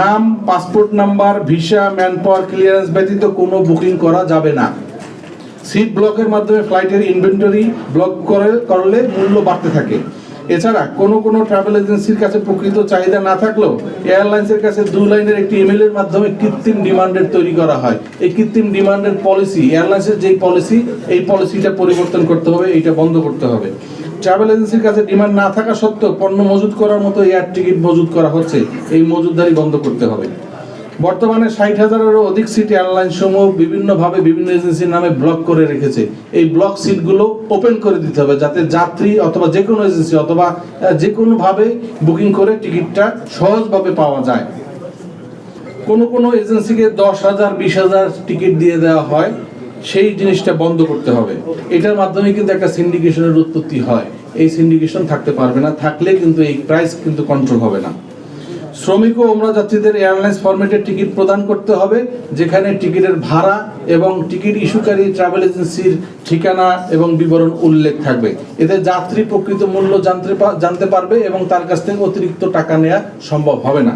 নাম, passport number, visa man power clearance ব্যতীত কোনো বুকিং করা যাবে না। সিট ব্লকের মাধ্যমে ফ্লাইটের ইনভেন্টরি ব্লক করে, করলে মূল্য বাড়তে থাকে। এছাড়া কোনো কোনো ট্রাভেল এজেন্সির কাছে প্রকৃত চাহিদা না থাকলেও এয়ারলাইন্সের কাছে দু লাইনের একটি ইমেলের মাধ্যমে কৃত্রিম ডিমান্ডের তৈরি করা হয়। এই কৃত্রিম ডিমান্ডের পলিসি, এয়ারলাইন্সের যেই পলিসি, এই পলিসিটা পরিবর্তন করতে হবে, এইটা বন্ধ করতে হবে। ট্রাভেল এজেন্সির কাছে ডিমান্ড না থাকা সত্ত্বেও পণ্য মজুত করার মতো এয়ার টিকিট মজুত করা হচ্ছে, এই মজুতদারি বন্ধ করতে হবে। বর্তমানে ষাট হাজারেরও অধিক সিট এয়ারলাইন সমূহ বিভিন্নভাবে বিভিন্ন এজেন্সির নামে ব্লক করে রেখেছে। এই ব্লক সিটগুলো ওপেন করে দিতে হবে যাতে যাত্রী অথবা যে কোনো এজেন্সি অথবা যে কোনোভাবে বুকিং করে টিকিটটা সহজভাবে পাওয়া যায়। কোনো কোনো এজেন্সিকে দশ হাজার, বিশ হাজার টিকিট দিয়ে দেওয়া হয়। সেই জিনিসটা বন্ধ করতে হবে। এটার মাধ্যমে কিন্তু একটা সিন্ডিকেশনের উৎপত্তি হয়। এই সিন্ডিকেশন থাকতে পারবে না, থাকলে কিন্তু এই প্রাইস কিন্তু কন্ট্রোল হবে না। শ্রমিক ও ওমরা যাত্রীদের এয়ারলাইন্স ফরম্যাটের টিকিট প্রদান করতে হবে, যেখানে টিকিটের ভাড়া এবং টিকিট ইস্যুকারী ট্রাভেল এজেন্সির ঠিকানা এবং বিবরণ উল্লেখ থাকবে। এতে যাত্রী প্রকৃত মূল্য জানতে জানতে পারবে এবং তার কাছ থেকে অতিরিক্ত টাকা নেওয়া সম্ভব হবে না।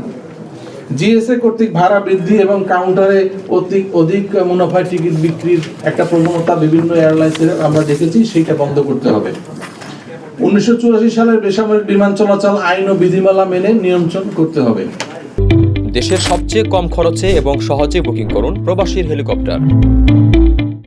জিএসএ কর্তৃক ভাড়া বৃদ্ধি এবং কাউন্টারে অধিক অধিক মুনাফায় টিকিট বিক্রির একটা প্রবণতা বিভিন্ন এয়ারলাইন্সের আমরা দেখেছি, সেইটা বন্ধ করতে হবে। উনিশশো চুরাশি সালের বেসামরিক বিমান চলাচল আইন ও বিধিমালা মেনে নিয়ন্ত্রণ করতে হবে। দেশের সবচেয়ে কম খরচে এবং সহজে বুকিং করুন প্রবাসীর হেলিকপ্টার।